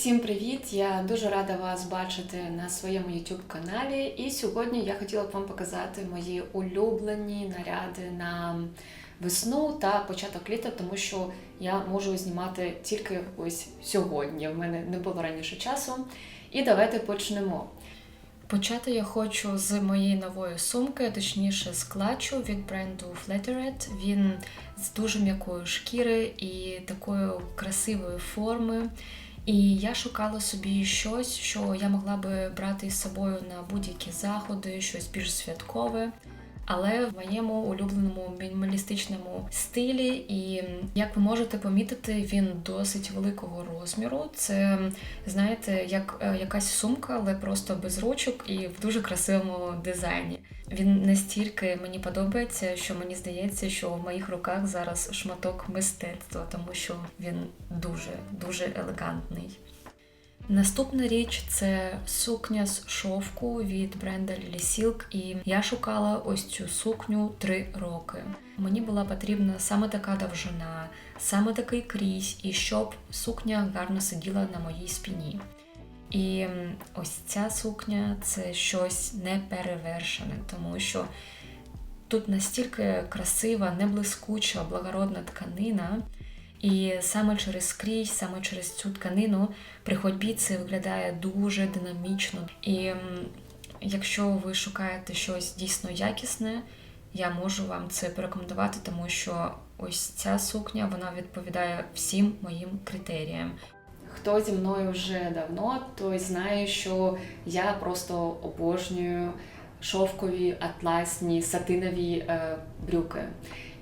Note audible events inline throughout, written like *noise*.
Всім привіт! Я дуже рада вас бачити на своєму YouTube каналі. І сьогодні я хотіла б вам показати мої улюблені наряди на весну та початок літа, тому що я можу знімати тільки ось сьогодні. В мене не було раніше часу. І давайте почнемо. Почати я хочу з моєї нової сумки, точніше з клатчу від бренду Flatteret. Він з дуже м'якої шкіри і такої красивої форми. І я шукала собі щось, що я могла би брати з собою на будь-які заходи, щось більш святкове. Але в моєму улюбленому мінімалістичному стилі, і як ви можете помітити, він досить великого розміру. Це знаєте, як е, якась сумка, але просто без ручок і в дуже красивому дизайні. Він настільки мені подобається, що мені здається, що в моїх руках зараз шматок мистецтва, тому що він дуже дуже елегантний. Наступна річ це сукня з шовку від бренда Lily Silk, і я шукала ось цю сукню три роки. Мені була потрібна саме така довжина, саме такий крізь, і щоб сукня гарно сиділа на моїй спині. І ось ця сукня це щось неперевершене, тому що тут настільки красива, неблискуча, благородна тканина. І саме через крізь, саме через цю тканину при ходьбі це виглядає дуже динамічно. І якщо ви шукаєте щось дійсно якісне, я можу вам це порекомендувати, тому що ось ця сукня вона відповідає всім моїм критеріям. Хто зі мною вже давно, той знає, що я просто обожнюю шовкові атласні сатинові е, брюки.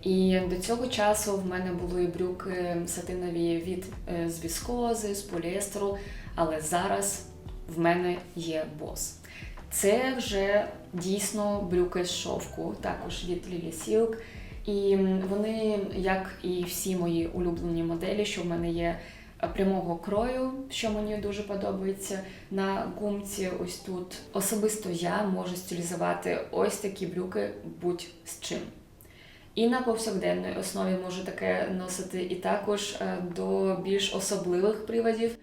І до цього часу в мене були брюки сатинові від е, з віскози, з поліестеру, але зараз в мене є бос. Це вже дійсно брюки з шовку, також від Lily Silk. І вони, як і всі мої улюблені моделі, що в мене є прямого крою, що мені дуже подобається. На гумці ось тут особисто я можу стилізувати ось такі брюки будь-з чим. І на повсякденній основі можу таке носити, і також до більш особливих приводів.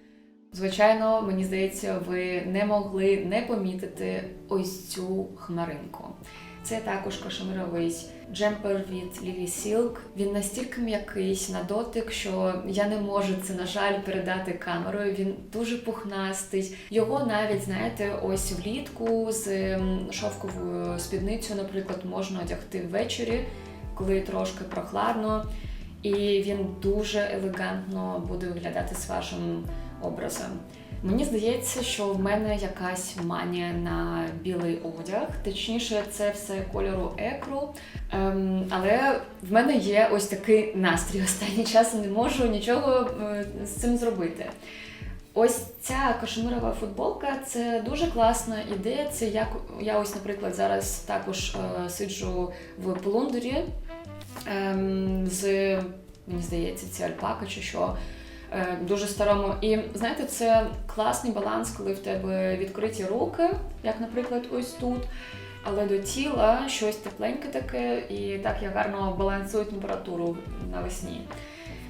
Звичайно, мені здається, ви не могли не помітити ось цю хмаринку. Це також кашемировий джемпер від Lily Silk. Він настільки м'який на дотик, що я не можу це, на жаль, передати камерою. Він дуже пухнастий. Його навіть, знаєте, ось влітку з шовковою спідницею, наприклад, можна одягти ввечері коли трошки прохладно, і він дуже елегантно буде виглядати з вашим образом. Мені здається, що в мене якась манія на білий одяг, точніше, це все кольору екру. Ем, але в мене є ось такий настрій. *laughs* Останній час не можу нічого е, з цим зробити. Ось ця кашемирова футболка це дуже класна ідея. Це як я ось, наприклад, зараз також е, сиджу в полундері Ем, з, мені здається, це альпака чи що. Е, дуже старому. І знаєте, це класний баланс, коли в тебе відкриті руки, як, наприклад, ось тут. Але до тіла щось тепленьке таке, і так я гарно балансую температуру навесні.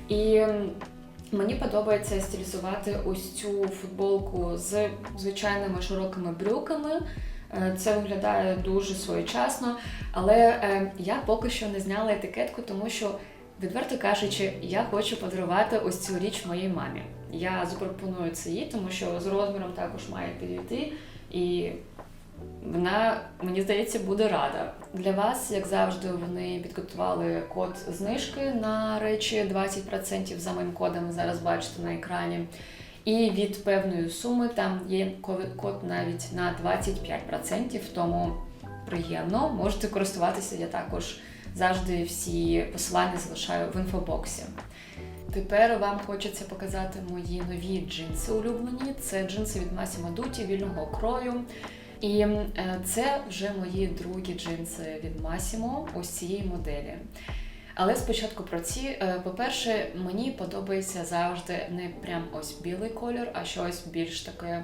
І мені подобається стилізувати ось цю футболку з звичайними широкими брюками. Е, це виглядає дуже своєчасно, але е, я поки що не зняла етикетку, тому що, відверто кажучи, я хочу подарувати ось цю річ моїй мамі. Я запропоную це їй, тому що з розміром також має підійти, і вона, мені здається, буде рада. Для вас, як завжди, вони підготували код знижки на речі 20% за моїм кодом. Зараз бачите на екрані. І від певної суми там є код навіть на 25%, тому приємно. Можете користуватися, я також завжди всі посилання залишаю в інфобоксі. Тепер вам хочеться показати мої нові джинси улюблені. Це джинси від Massimo Dutti вільного крою. І е, це вже мої другі джинси від Massimo, ось цієї моделі. Але спочатку про ці, е, по-перше, мені подобається завжди не прям ось білий колір, а щось більш таке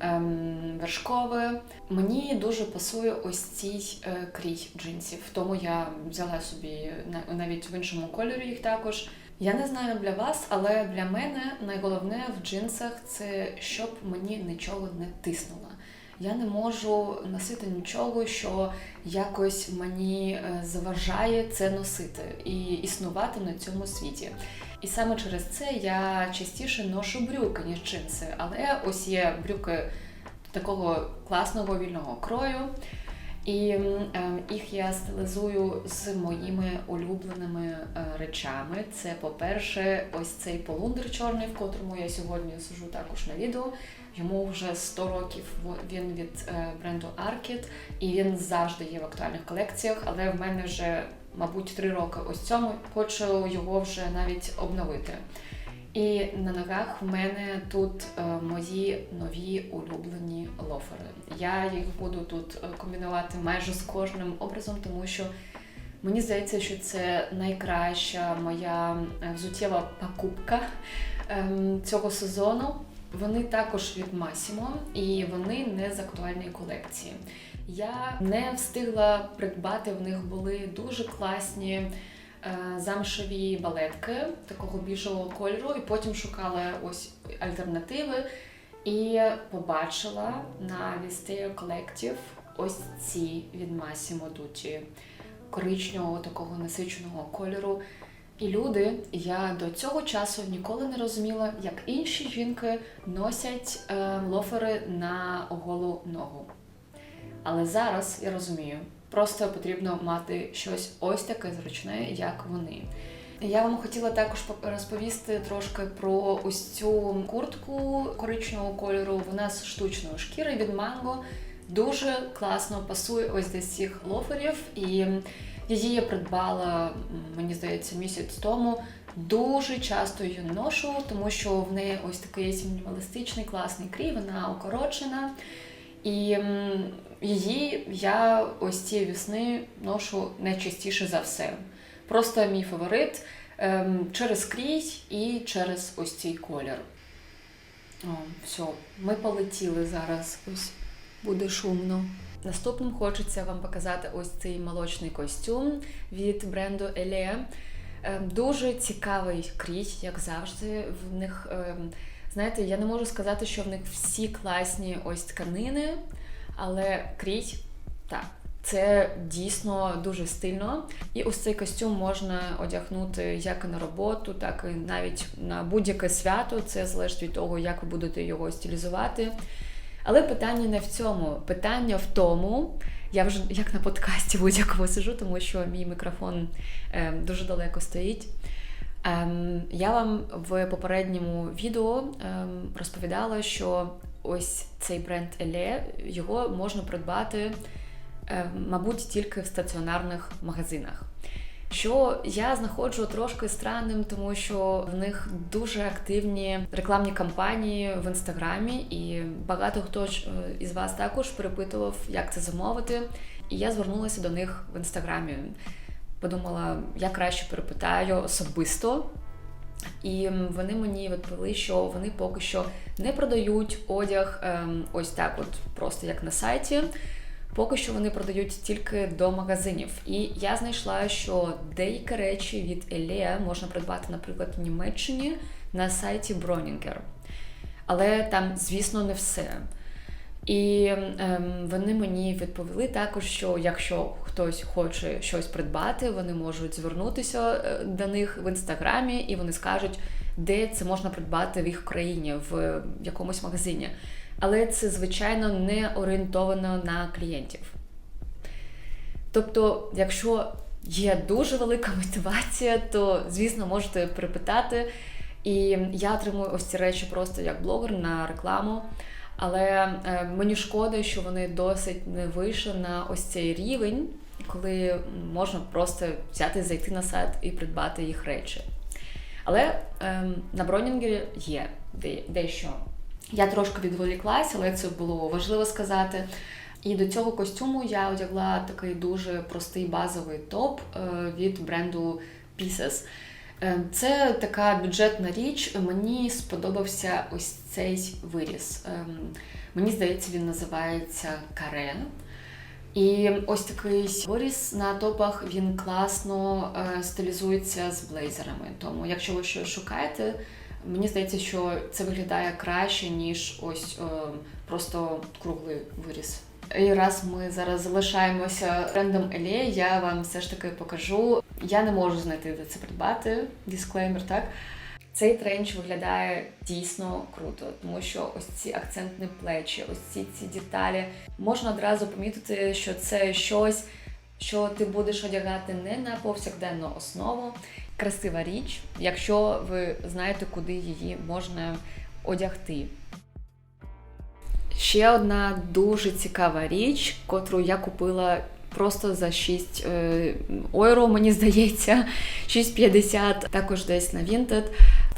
ем, вершкове. Мені дуже пасує ось цей е, крій джинсів, тому я взяла собі навіть в іншому кольорі їх також. Я не знаю для вас, але для мене найголовне в джинсах це щоб мені нічого не тиснуло. Я не можу носити нічого, що якось мені е, заважає це носити і існувати на цьому світі. І саме через це я частіше ношу брюки, ніж джинси. Але ось є брюки такого класного вільного крою. І е, їх я стилізую з моїми улюбленими е, речами. Це, по-перше, ось цей полундер чорний, в котрому я сьогодні сижу також на відео. Йому вже 100 років. Він від е, бренду Arket, і він завжди є в актуальних колекціях, але в мене вже, мабуть, 3 роки ось цьому. Хочу його вже навіть обновити. І на ногах в мене тут е, мої нові улюблені лофери. Я їх буду тут е, комбінувати майже з кожним образом, тому що мені здається, що це найкраща моя взуттєва покупка ем, цього сезону. Вони також від Massimo і вони не з актуальної колекції. Я не встигла придбати, в них були дуже класні е, замшеві балетки такого біжевого кольору, і потім шукала ось альтернативи. І побачила на Visteo Collective ось ці від Massimo Dutti коричневого такого насиченого кольору. І люди, я до цього часу ніколи не розуміла, як інші жінки носять е, лофери на голу ногу. Але зараз я розумію, просто потрібно мати щось ось таке зручне, як вони. Я вам хотіла також розповісти трошки про ось цю куртку коричневого кольору. Вона з штучної шкіри від Mango. Дуже класно пасує ось до цих лоферів. І її я придбала, мені здається, місяць тому. Дуже часто її ношу, тому що в неї ось такий мінімалістичний класний крій, вона укорочена. І її я ось цієї весни ношу найчастіше за все. Просто мій фаворит ем, через крій і через ось цей колір. О, все, ми полетіли зараз. Ось буде шумно. Наступним хочеться вам показати ось цей молочний костюм від бренду Еле. Ем, Дуже цікавий крій, як завжди. В них, ем, знаєте, я не можу сказати, що в них всі класні ось тканини, але крій так. Це дійсно дуже стильно. І ось цей костюм можна одягнути як на роботу, так і навіть на будь-яке свято. Це залежить від того, як ви будете його стилізувати. Але питання не в цьому. Питання в тому, я вже як на подкасті будь-якому сижу, тому що мій мікрофон е, дуже далеко стоїть. Ем, я вам в попередньому відео ем, розповідала, що ось цей бренд Еле, його можна придбати, е, мабуть, тільки в стаціонарних магазинах. Що я знаходжу трошки странним, тому що в них дуже активні рекламні кампанії в інстаграмі, і багато хто е, із вас також перепитував, як це замовити. І я звернулася до них в інстаграмі. Подумала, я краще перепитаю особисто. І вони мені відповіли, що вони поки що не продають одяг ем, ось так, от просто як на сайті. Поки що вони продають тільки до магазинів. І я знайшла, що деякі речі від Елея можна придбати, наприклад, в Німеччині на сайті Bронінгер. Але там, звісно, не все. І ем, вони мені відповіли також, що якщо хтось хоче щось придбати, вони можуть звернутися е, до них в інстаграмі, і вони скажуть, де це можна придбати в їх країні, в якомусь магазині. Але це, звичайно, не орієнтовано на клієнтів. Тобто, якщо є дуже велика мотивація, то, звісно, можете припитати. І я отримую ось ці речі просто як блогер на рекламу. Але е, мені шкода, що вони досить не вийшли на ось цей рівень, коли можна просто взяти, зайти на сайт і придбати їх речі. Але ем, на Бронінгері є дещо. Я трошки відволіклась, але це було важливо сказати. І до цього костюму я одягла такий дуже простий базовий топ е, від бренду Pieces. Е, Це така бюджетна річ. Мені сподобався ось цей виріс. Ем, Мені здається, він називається каре. І ось такий виріс на топах він класно е, стилізується з блейзерами. Тому, якщо ви щось шукаєте, мені здається, що це виглядає краще, ніж ось е, просто круглий виріс. І раз ми зараз залишаємося трендом Елє, я вам все ж таки покажу. Я не можу знайти де це придбати. Дисклеймер, так? Цей тренч виглядає дійсно круто, тому що ось ці акцентні плечі, ось ці ці деталі можна одразу помітити, що це щось, що ти будеш одягати не на повсякденну основу. Красива річ, якщо ви знаєте, куди її можна одягти. Ще одна дуже цікава річ, котру я купила просто за 6 е, євро, мені здається, 6,50, також десь на Vinted.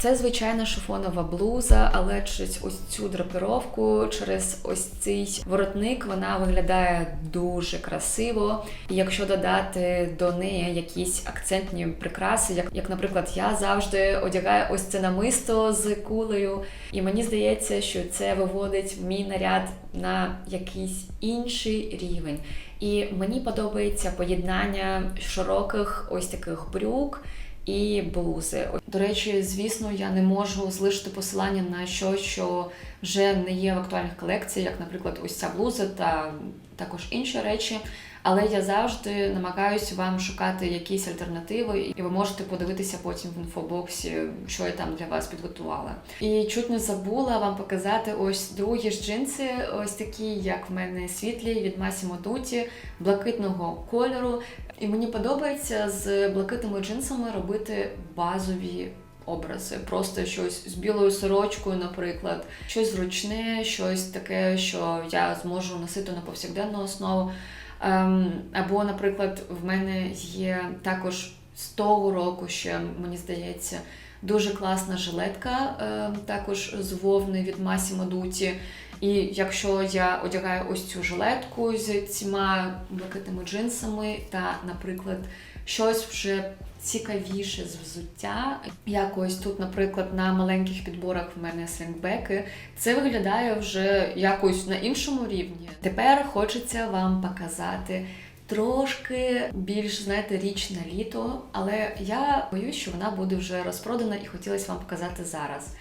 Це звичайна шифонова блуза, але через ось цю драпіровку, через ось цей воротник, вона виглядає дуже красиво. І якщо додати до неї якісь акцентні прикраси, як, як наприклад, я завжди одягаю ось це намисто з кулею, і мені здається, що це виводить мій наряд на якийсь інший рівень. І мені подобається поєднання широких ось таких брюк і блузи. До речі, звісно, я не можу залишити посилання на щось, що вже не є в актуальних колекціях, як, наприклад, ось ця блуза та також інші речі. Але я завжди намагаюся вам шукати якісь альтернативи, і ви можете подивитися потім в інфобоксі, що я там для вас підготувала. І чуть не забула вам показати ось другі ж джинси, ось такі, як в мене світлі від Massimo Dutti, блакитного кольору. І мені подобається з блакитними джинсами робити базові. Образи, просто щось з білою сорочкою, наприклад, щось зручне, щось таке, що я зможу носити на повсякденну основу. Ем, або, наприклад, в мене є також з того року, ще мені здається, дуже класна жилетка, ем, також з вовни від Massimo Dutti. І якщо я одягаю ось цю жилетку з цими блакитними джинсами, та, наприклад, щось вже цікавіше з взуття. Якось тут, наприклад, на маленьких підборах в мене слінгбеки, це виглядає вже якось на іншому рівні. Тепер хочеться вам показати. Трошки більш знаєте, річ на літо, але я боюсь, що вона буде вже розпродана і хотілося вам показати зараз.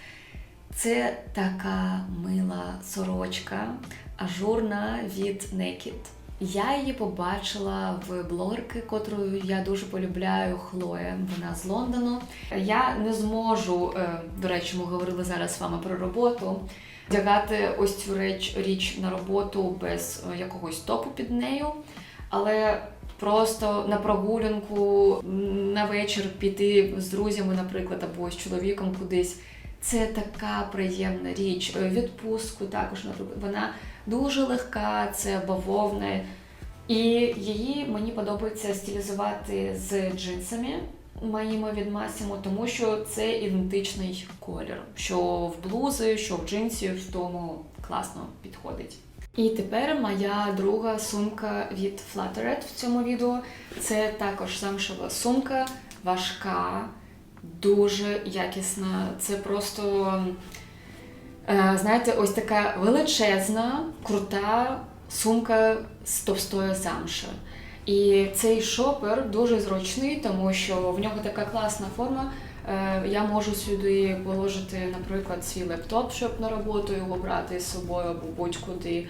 Це така мила сорочка, ажурна від Naked. Я її побачила в блогерки, котру я дуже полюбляю, Хлоя. Вона з Лондону. Я не зможу, е, до речі, ми говорили зараз з вами про роботу. Вдягати ось цю реч, річ на роботу без е, якогось топу під нею, але просто на прогулянку на вечір піти з друзями, наприклад, або з чоловіком кудись. Це така приємна річ. Е, Відпустку також, вона дуже легка, це бавовна. І її мені подобається стилізувати з джинсами моїми від Massimo, тому що це ідентичний колір. Що в блузи, що в джинсі, в тому класно підходить. І тепер моя друга сумка від Flutteret в цьому відео. Це також замшева сумка, важка, дуже якісна. Це просто, е, знаєте, ось така величезна, крута сумка з товстої замши. І цей шопер дуже зручний, тому що в нього така класна форма. Е, Я можу сюди положити, наприклад, свій лептоп, щоб на роботу його брати з собою або будь-куди.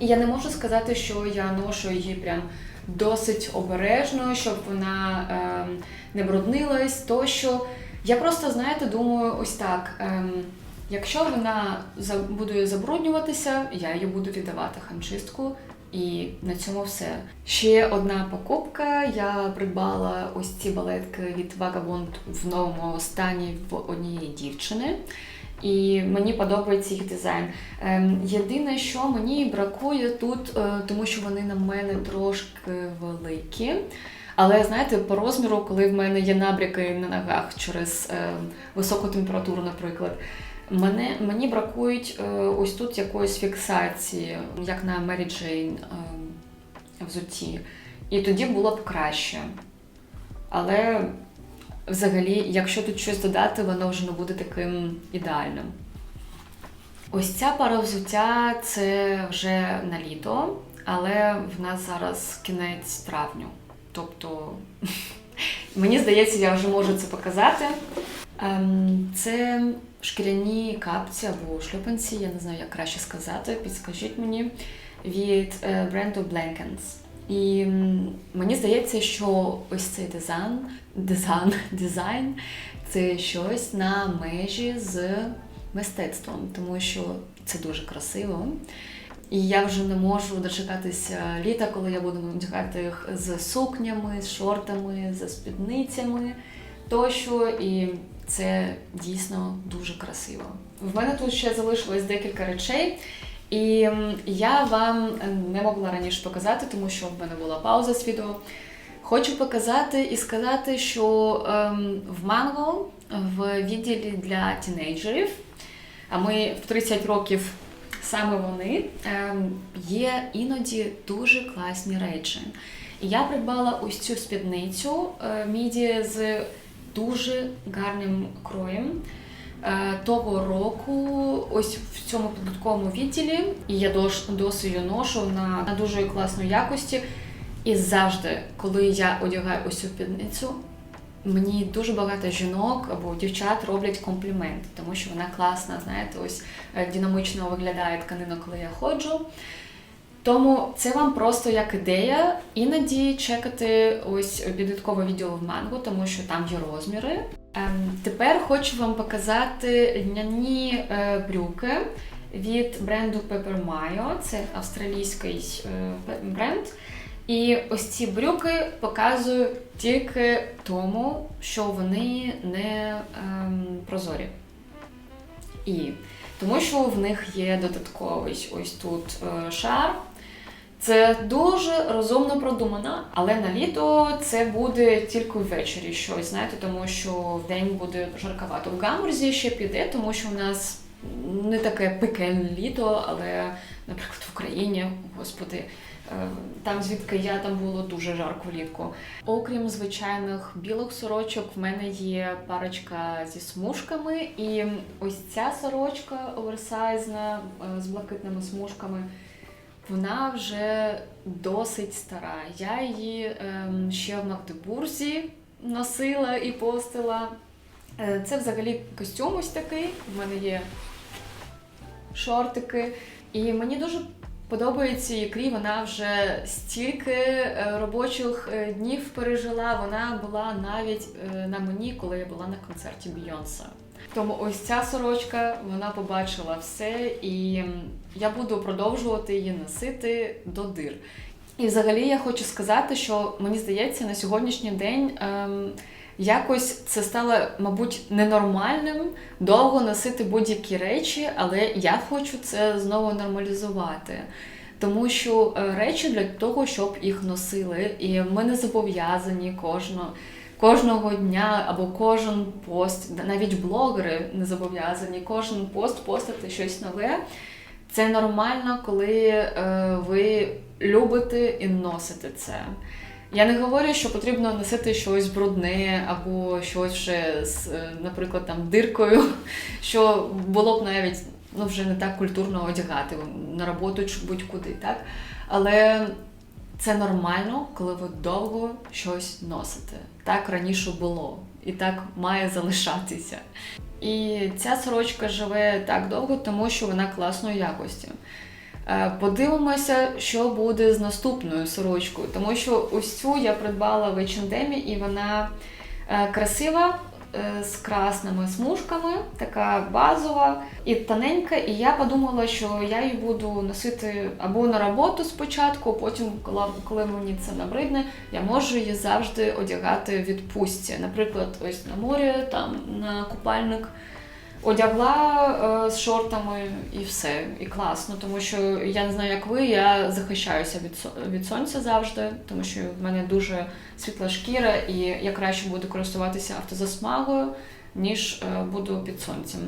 І я не можу сказати, що я ношу її прям досить обережно, щоб вона е, не бруднилась, тощо. Я просто, знаєте, думаю, ось так. Е, якщо вона буде забруднюватися, я її буду віддавати ханчистку. І на цьому все. Ще одна покупка. Я придбала ось ці балетки від Vagabond в новому стані в однієї дівчини. І мені подобається їх дизайн. Ем, єдине, що мені бракує тут, е, тому що вони на мене трошки великі. Але знаєте, по розміру, коли в мене є набряки на ногах через е, високу температуру, наприклад, мене, мені бракують е, ось тут якоїсь фіксації, як на Джейн е, взутті. І тоді було б краще. Але взагалі, якщо тут щось додати, воно вже не буде таким ідеальним. Ось ця пара взуття це вже на літо. але в нас зараз кінець травню. Тобто, *laughs* мені здається, я вже можу це показати. Ем, Це шкіряні капці або шлюпанці, я не знаю, як краще сказати, підскажіть мені, від е, бренду Blankens. І мені здається, що ось цей дизайн, дизайн, *laughs* дизайн це щось на межі з мистецтвом, тому що це дуже красиво. І я вже не можу дочекатися літа, коли я буду вдягати їх з сукнями, з шортами, з спідницями тощо. І це дійсно дуже красиво. В мене тут ще залишилось декілька речей. І я вам не могла раніше показати, тому що в мене була пауза з відео. Хочу показати і сказати, що ем, в Манго в відділі для тінейджерів, а ми в 30 років саме вони, ем, є іноді дуже класні речі. Я придбала ось цю спідницю е, міді з дуже гарним кроєм. Е, Того року, ось в цьому підлітковому відділі, і я досі її ношу на, на дуже класній якості. І завжди, коли я одягаю ось цю спідницю, мені дуже багато жінок або дівчат роблять компліменти, тому що вона класна, знаєте, ось е, динамічно виглядає тканина, коли я ходжу. Тому це вам просто як ідея. Іноді чекати ось підліткове відео в манго, тому що там є розміри. Ем, тепер хочу вам показати льняні е, брюки від бренду Pepper Mayo. Це австралійський е, бренд. І ось ці брюки показую тільки тому, що вони не ем, прозорі. І тому що в них є додатковий ось тут е, шар. Це дуже розумно продумано, але на літо це буде тільки ввечері щось, знаєте, тому що в день буде жарковато. В Гамбурзі ще піде, тому що у нас не таке пекельне літо, але, наприклад, в Україні, господи, е, там звідки я там було дуже жарко влітку. Окрім звичайних білих сорочок, в мене є парочка зі смужками, і ось ця сорочка оверсайзна е, з блакитними смужками. Вона вже досить стара. Я її ем, ще в Магдебурзі носила і постила. Е, Це взагалі костюм ось такий. В мене є шортики. І мені дуже подобається ікрі. Вона вже стільки е, робочих е, днів пережила. Вона була навіть на мені, коли я була на концерті Бійонса. Тому ось ця сорочка, вона побачила все, і я буду продовжувати її носити до дир. І взагалі я хочу сказати, що мені здається, на сьогоднішній день ем, якось це стало, мабуть, ненормальним довго носити будь-які речі, але я хочу це знову нормалізувати. Тому що е, речі для того, щоб їх носили, і ми не зобов'язані кожного кожного дня або кожен пост, навіть блогери не зобов'язані кожен пост постати щось нове. Це нормально, коли е, ви любите і носите це. Я не говорю, що потрібно носити щось брудне або щось вже з, е, наприклад, там диркою, *laughs* що було б навіть ну, вже не так культурно одягати на роботу чи будь-куди, так? Але це нормально, коли ви довго щось носите. Так раніше було, і так має залишатися. І ця сорочка живе так довго, тому що вона класної якості. Е, Подивимося, що буде з наступною сорочкою, тому що ось цю я придбала в H&M, і вона е, красива з красними смужками, така базова і тоненька. І я подумала, що я її буду носити або на роботу спочатку, потім, коли, коли мені це набридне, я можу її завжди одягати в відпустці. Наприклад, ось на морі, там на купальник. Одягла е, з шортами і все, і класно, тому що я не знаю, як ви, я захищаюся від, від сонця завжди, тому що в мене дуже світла шкіра, і я краще буду користуватися автозасмагою, ніж е, буду під сонцем.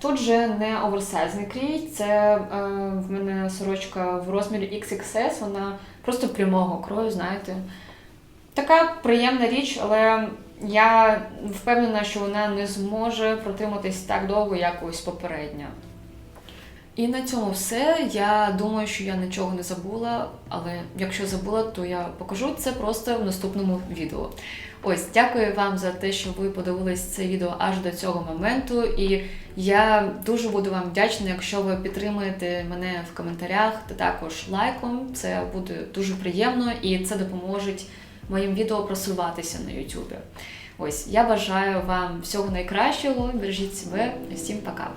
Тут же не оверсайзний крій, це е, в мене сорочка в розмірі XXS, вона просто прямого крою, знаєте. Така приємна річ, але я впевнена, що вона не зможе протриматись так довго, як ось попередня. І на цьому все. Я думаю, що я нічого не забула, але якщо забула, то я покажу це просто в наступному відео. Ось, дякую вам за те, що ви подивились це відео аж до цього моменту. І я дуже буду вам вдячна, якщо ви підтримуєте мене в коментарях та також лайком. Це буде дуже приємно і це допоможе моїм відео просуватися на Ютубі. Ось я бажаю вам всього найкращого. Бережіть себе. Всім пока.